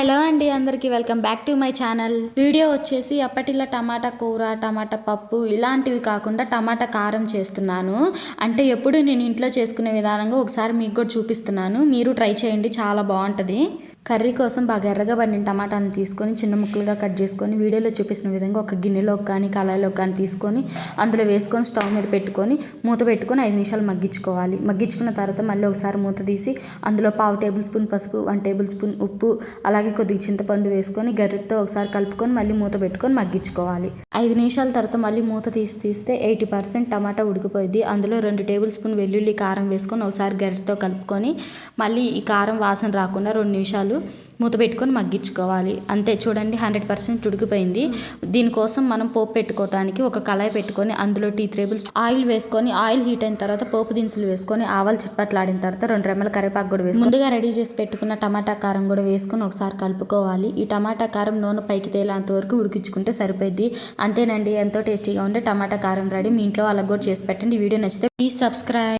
Hello అండి అందరికీ welcome back to my channel. Video వచ్చేసి అప్పటిలా టమాటా కూర టమాటా పప్పు ఇలాంటివి కాకుండా టమాటా కారం చేస్తున్నాను. అంటే ఎప్పుడు నేను ఇంట్లో చేసుకునే విధానంగా ఒకసారి మీకు కూడా చూపిస్తున్నాను. మీరు ట్రై చేయండి చాలా బాగుంటుంది. కర్రీ కోసం బాగా ఎర్రగా పడిన టమాటాలను తీసుకొని చిన్న ముక్కలుగా కట్ చేసుకొని వీడియోలో చూపిస్తున్న విధంగా ఒక గిన్నెలో కానీ కళాయిలో కానీ తీసుకొని అందులో వేసుకొని స్టవ్ మీద పెట్టుకొని మూత పెట్టుకొని ఐదు నిమిషాలు మగ్గించుకోవాలి. మగ్గించుకున్న తర్వాత మళ్ళీ ఒకసారి మూత తీసి అందులో పావు టేబుల్ స్పూన్ పసుపు వన్ టేబుల్ స్పూన్ ఉప్పు అలాగే కొద్దిగా చింతపండు వేసుకొని గరిటతో ఒకసారి కలుపుకొని మళ్ళీ మూత పెట్టుకొని మగ్గించుకోవాలి. ఐదు నిమిషాల తర్వాత మళ్ళీ మూత తీసి తీస్తే ఎయిటీ పర్సెంట్ టమాటా ఉడికిపోయింది అందులో రెండు టేబుల్ స్పూన్ వెల్లుల్లి కారం వేసుకొని ఒకసారి గరిటతో కలుపుకొని మళ్ళీ ఈ కారం వాసన రాకుండా రెండు నిమిషాలు మూత పెట్టుకొని మగ్గించుకోవాలి. అంతే చూడండి హండ్రెడ్ పర్సెంట్ ఉడికిపోయింది. దీనికోసం మనం పోపు పెట్టుకోవడానికి ఒక కళాయి పెట్టుకొని అందులో టీ టేబుల్స్ ఆయిల్ వేసుకొని ఆయిల్ హీట్ అయిన తర్వాత పోపు దినుసులు వేసుకొని ఆవాలు చిట్పట్లాడిన తర్వాత రెండు రెమ్మల కరివేపాకు కూడా వేసుకొని ముందుగా రెడీ చేసి పెట్టుకున్న టమాటా కారం కూడా వేసుకొని ఒకసారి కలుపుకోవాలి. ఈ టమాటా కారం నూనె పైకి తేలేంత వరకు ఉడికించుకుంటే సరిపోద్ది అంతేనండి ఎంతో టేస్టీగా ఉండే టమాటా కారం రెడీ. మీ ఇంట్లో వాళ్ళకి కూడా చేసి పెట్టండి. వీడియో నచ్చితే ప్లీజ్ సబ్స్క్రైబ్.